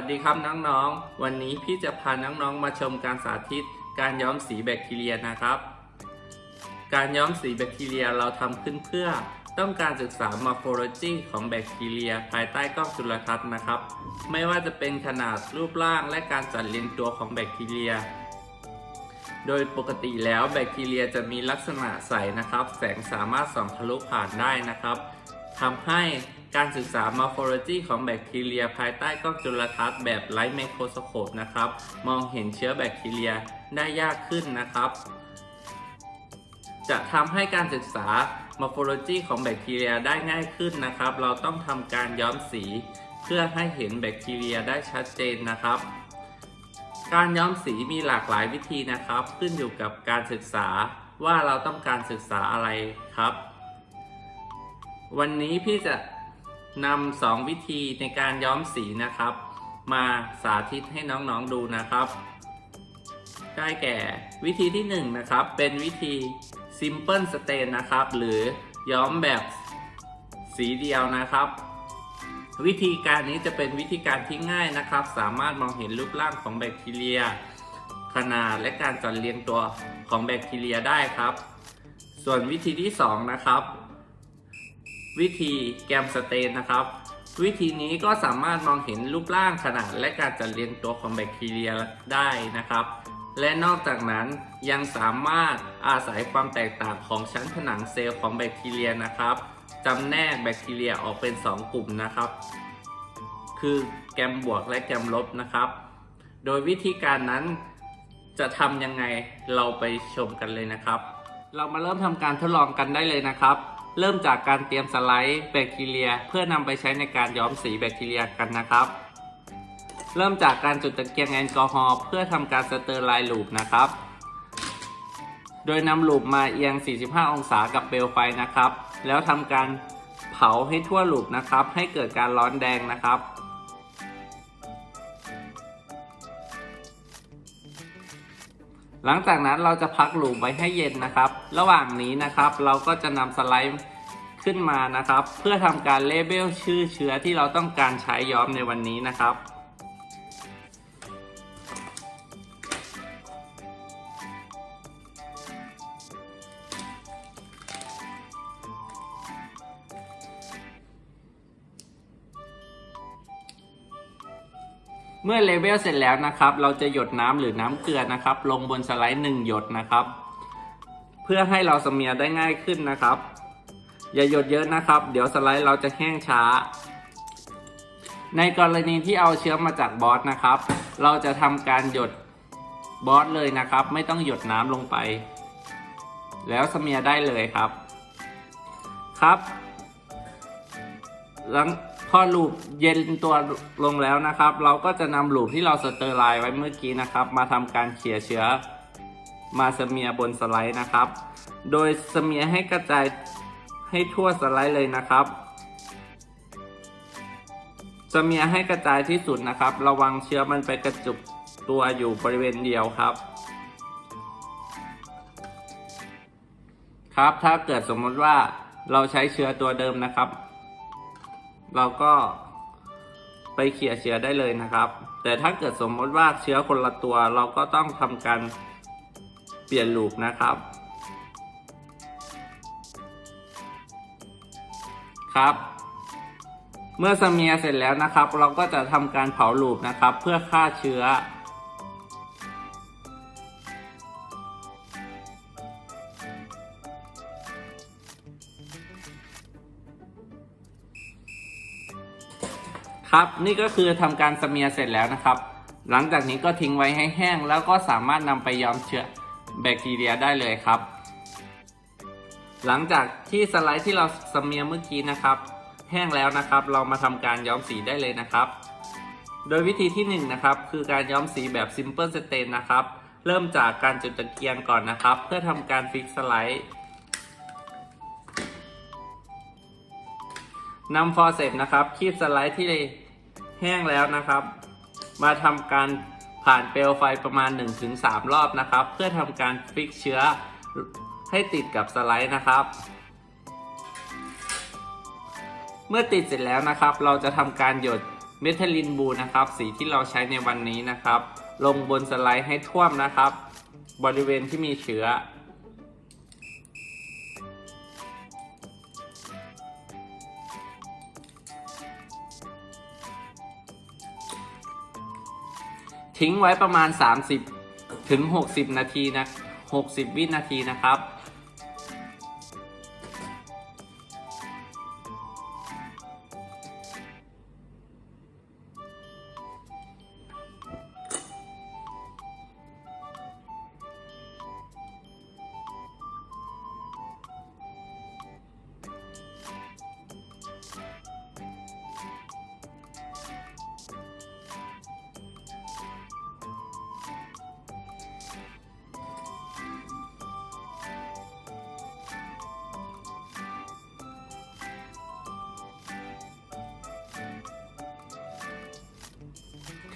วัสดีครับน้องๆ วันนี้พี่จะพาน้องๆ มาชมการสาธิต การย้อมสีแบคทีเรียนะครับ การย้อมสีแบคทีเรียเราทำขึ้นเพื่อ ต้องการศึกษามอร์โฟโลจีของแบคทีเรีย ภายใต้กล้องจุลทรรศน์นะครับ ไม่ว่าจะเป็นขนาดรูปร่างและการจัดเรียงตัวของแบคทีเรีย โดยปกติแล้วแบคทีเรียจะมีลักษณะใสนะครับ แสงสามารถส่องทะลุผ่านได้นะครับ ทำให้การศึกษามอร์โฟโลจีของแบคทีเรีย ภายใต้กล้องจุลทรรศน์แบบไลท์ไมโครสโคปนะครับ มองเห็นเชื้อแบคทีเรียได้ยากขึ้นนะครับ จะทำให้การศึกษามอร์โฟโลจีของแบคทีเรียได้ง่ายขึ้นนะครับ เราต้องทำการย้อมสี เพื่อให้เห็นแบคทีเรียได้ชัดเจนนะครับ การย้อมสีมีหลากหลายวิธีนะครับ ขึ้นอยู่กับการศึกษาว่าเราต้องการศึกษาอะไรครับ วันนี้พี่จะนำสองวิธีในการย้อมสีนะครับ มาสาธิตให้น้องๆดูนะครับ ได้แก่วิธีที่1นงนะครับ เป็นวิธี simple stain นะครับ หรือย้อมแบบสีเดียวนะครับ วิธีการนี้จะเป็นวิธีการที่ง่ายนะครับ สามารถมองเห็นรูปร่างของแบคทีเรีย ขนาดและการจัดเรียงตัวของแบคทีเรียได้ครับ ส่วนวิธีที่ 2 นะครับ วิธีแกมสเตนนะครับ วิธีนี้ก็สามารถมองเห็นรูปร่างขนาดและการจัดเรียงตัวของแบคทีเรียได้นะครับ และนอกจากนั้นยังสามารถอาศัยความแตกต่างของชั้นผนังเซลล์ของแบคทีเรียนะครับจำแนกแบคทีเรียออกเป็น 2 กลุ่มนะครับ คือแกมบวกและแกมลบนะครับ โดยวิธีการนั้นจะทำยังไงเราไปชมกันเลยนะครับ เรามาเริ่มทำการทดลองกันได้เลยนะครับ เริ่มจากการเตรียมสไลด์แบคทีเรีย เพื่อนำไปใช้ในการย้อมสีแบคทีเรียกันนะครับ เริ่มจากการจุดตะเกียงแอลกอฮอล์เพื่อทำการสเตอร์ไลน์ลูปนะครับ โดยนำลูปมาเอียง 45 องศากับเปลวไฟนะครับ แล้วทำการเผาให้ทั่วลูปนะครับ ให้เกิดการร้อนแดงนะครับ หลังจากนั้นเราจะพักหลุมไว้ให้เย็นนะครับ ระหว่างนี้นะครับเราก็จะนำสไลด์ขึ้นมานะครับ เพื่อทำการเลเบลชื่อเชื้อที่เราต้องการใช้ย้อมในวันนี้นะครับ เมื่อเลเวลเสร็จแล้วนะครับ เราจะหยดน้ำหรือน้ำเกลือนะครับ ลงบนสไลด์หนึ่งหยดนะครับ เพื่อให้เราสเมียได้ง่ายขึ้นนะครับ อย่าหยดเยอะนะครับ เดี๋ยวสไลด์เราจะแห้งช้า ในกรณีที่เอาเชื้อมาจากบอสนะครับ เราจะทำการหยดบอสเลยนะครับ ไม่ต้องหยดน้ำลงไป แล้วสเมียได้เลยครับ ครับหลัง พอลูปเย็นตัวลงแล้วนะครับ เราก็จะนำลูปที่เราสเตอร์ไลน์ไว้เมื่อกี้นะครับ มาทำการเขี่ยเชื้อ มาสเมียบนสไลด์นะครับ โดยสเมียให้กระจายให้ทั่วสไลด์เลยนะครับสเมียให้กระจายที่สุดนะครับ ระวังเชื้อมันไปกระจุกตัวอยู่บริเวณเดียวครับ ครับถ้าเกิดสมมติว่าเราใช้เชื้อตัวเดิมนะครับ เราก็ไปเขี่ยเชื้อได้เลยนะครับ แต่ถ้าเกิดสมมติว่าเชื้อคนละตัว เราก็ต้องทำการเปลี่ยนลูปนะครับ ครับ เมื่อสเมียเสร็จแล้วนะครับ เราก็จะทำการเผาลูปนะครับ เพื่อฆ่าเชื้อ ครับนี่ก็คือทำการสเมียเสร็จแล้วนะครับ หลังจากนี้ก็ทิ้งไว้ให้แห้ง แล้วก็สามารถนำไปย้อมเชื้อแบคทีเรียได้เลยครับ หลังจากที่สไลด์ที่เราสเมียเมื่อกี้นะครับ แห้งแล้วนะครับ เรามาทำการย้อมสีได้เลยนะครับ โดยวิธีที่1นงนะครับคือการย้อมสีแบบ Simple Stain นะครับ เริ่มจากการจุดตะเกียงก่อนนะครับ เพื่อทำการฟิกสไลด์ นำฟอร์เซปนะครับคีบสไลด์ที่แห้งแล้วนะครับ มาทำการผ่านเปลวไฟประมาณ 1-3 รอบนะครับ เพื่อทำการฟิกเชื้อให้ติดกับสไลด์นะครับ เมื่อติดเสร็จแล้วนะครับ เราจะทำการหยดเมทัลลินบูนะครับ สีที่เราใช้ในวันนี้นะครับ ลงบนสไลด์ให้ท่วมนะครับ บริเวณที่มีเชื้อ ทิ้งไว้ประมาณ 30 ถึง 60 นาทีนะ 60 วินาทีนะครับ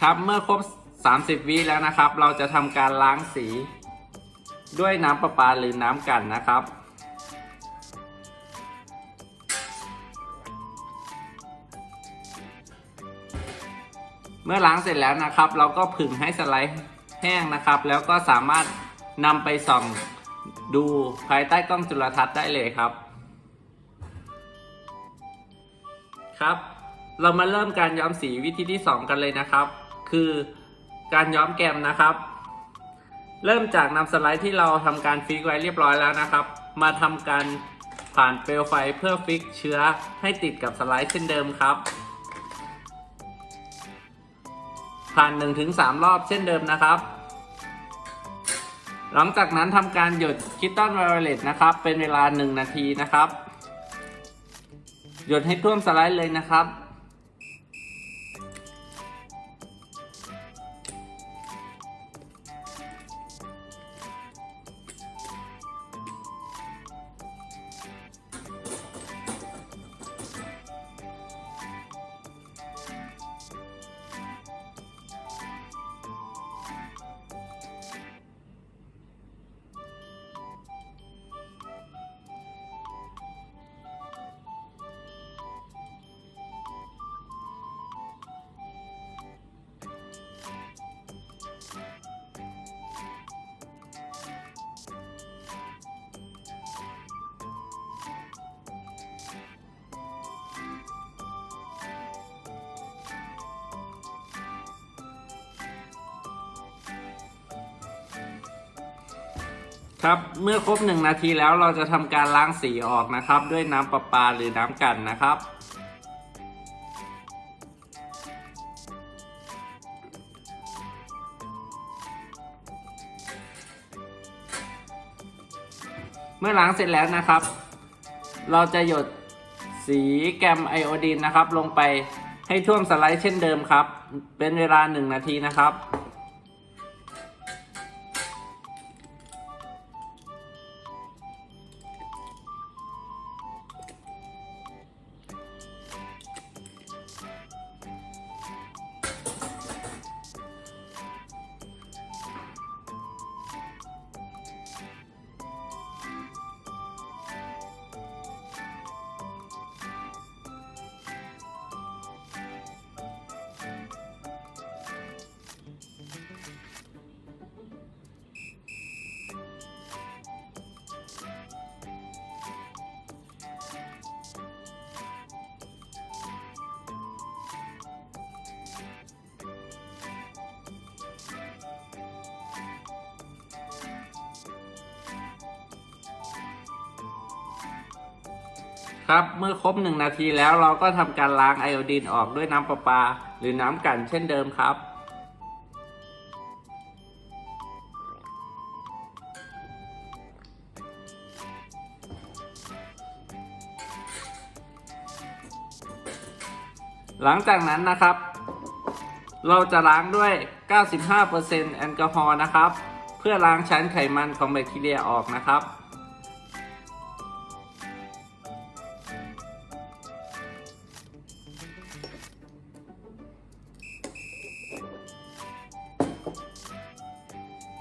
ครับเมื่อครบ 30 วิแล้วนะครับ เราจะทำการล้างสี ด้วยน้ำประปาหรือน้ำกันนะครับ เมื่อล้างเสร็จแล้วนะครับ เราก็ผึ่งให้สไลด์แห้งนะครับ แล้วก็สามารถนำไปส่องดูภายใต้กล้องจุลทรรศน์ได้เลยครับ ครับ เรามาเริ่มการย้อมสีวิธีที่ 2 กันเลยนะครับ คือการย้อมแกมนะครับ เริ่มจากนำสไลด์ที่เราทำการฟิกไว้เรียบร้อยแล้วนะครับ มาทำการผ่านเปลวไฟเพื่อฟิกเชื้อให้ติดกับสไลด์เช่นเดิมครับ ผ่าน 1-3 รอบเช่นเดิมนะครับ หลังจากนั้นทำการหยดคิตตันไวโอเลตนะครับ เป็นเวลา 1 นาทีนะครับ หยดให้ท่วมสไลด์เลยนะครับ ครับ เมื่อครบ 1 นาทีแล้วเราจะทำการล้างสีออกนะครับ ด้วยน้ำประปาหรือน้ำกันนะครับ เมื่อล้างเสร็จแล้วนะครับ เราจะหยดสีแกมไอโอดีนนะครับ ลงไปให้ท่วมสไลด์เช่นเดิมครับ เป็นเวลา 1 นาทีนะครับ ครับเมื่อครบ 1 นาทีแล้วเราก็ทำการล้างไอโอดีนออกด้วยน้ำประปา หรือน้ำกันเช่นเดิมครับ หลังจากนั้นนะครับ เราจะล้างด้วย 95%แอลกอฮอล์นะครับ เพื่อล้างชั้นไขมันของแบคทีเรียออกนะครับ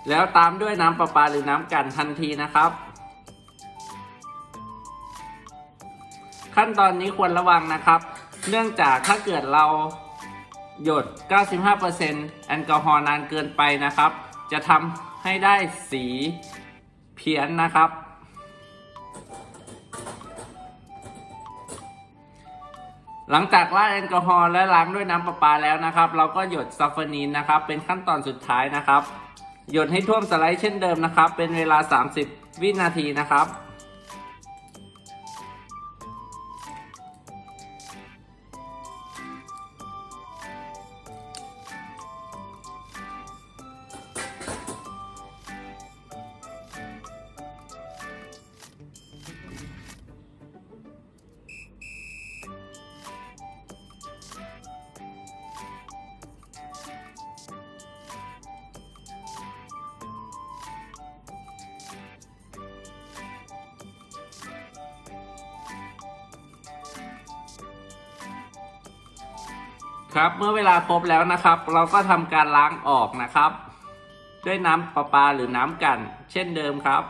แล้วตามด้วยน้ำประปาหรือน้ำกันทันทีนะครับ ขั้นตอนนี้ควรระวังนะครับ เนื่องจากถ้าเกิดเราหยด 95%แอลกอฮอล์นานเกินไปนะครับ จะทำให้ได้สีเพี้ยนนะครับ หลังจากราดแอลกอฮอล์และล้างด้วยน้ำประปาแล้วนะครับ เราก็หยดซัฟฟานีนนะครับ เป็นขั้นตอนสุดท้ายนะครับ หยดให้ท่วมสไลด์เช่นเดิมนะครับ เป็นเวลา 30 วินาทีนะครับ ครับ เมื่อเวลาครบแล้วนะครับ เราก็ทำการล้างออกนะครับ ด้วยน้ำประปาหรือน้ำกัน เช่นเดิมครับ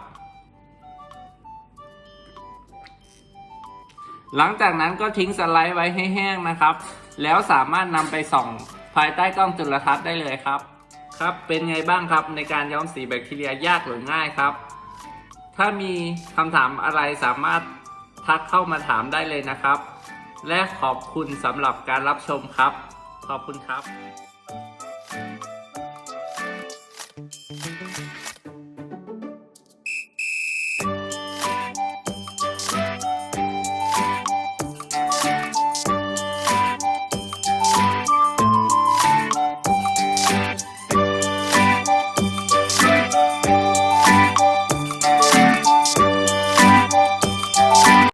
หลังจากนั้นก็ทิ้งสไลด์ไว้ให้แห้งนะครับ แล้วสามารถนำไปส่องภายใต้กล้องจุลทรรศน์ได้เลยครับ ครับเป็นไงบ้างครับในการย้อมสีแบคทีเรียยากหรือง่ายครับ ถ้ามีคำถามอะไรสามารถทักเข้ามาถามได้เลยนะครับ และขอบคุณสำหรับการรับชมครับ ขอบคุณครับ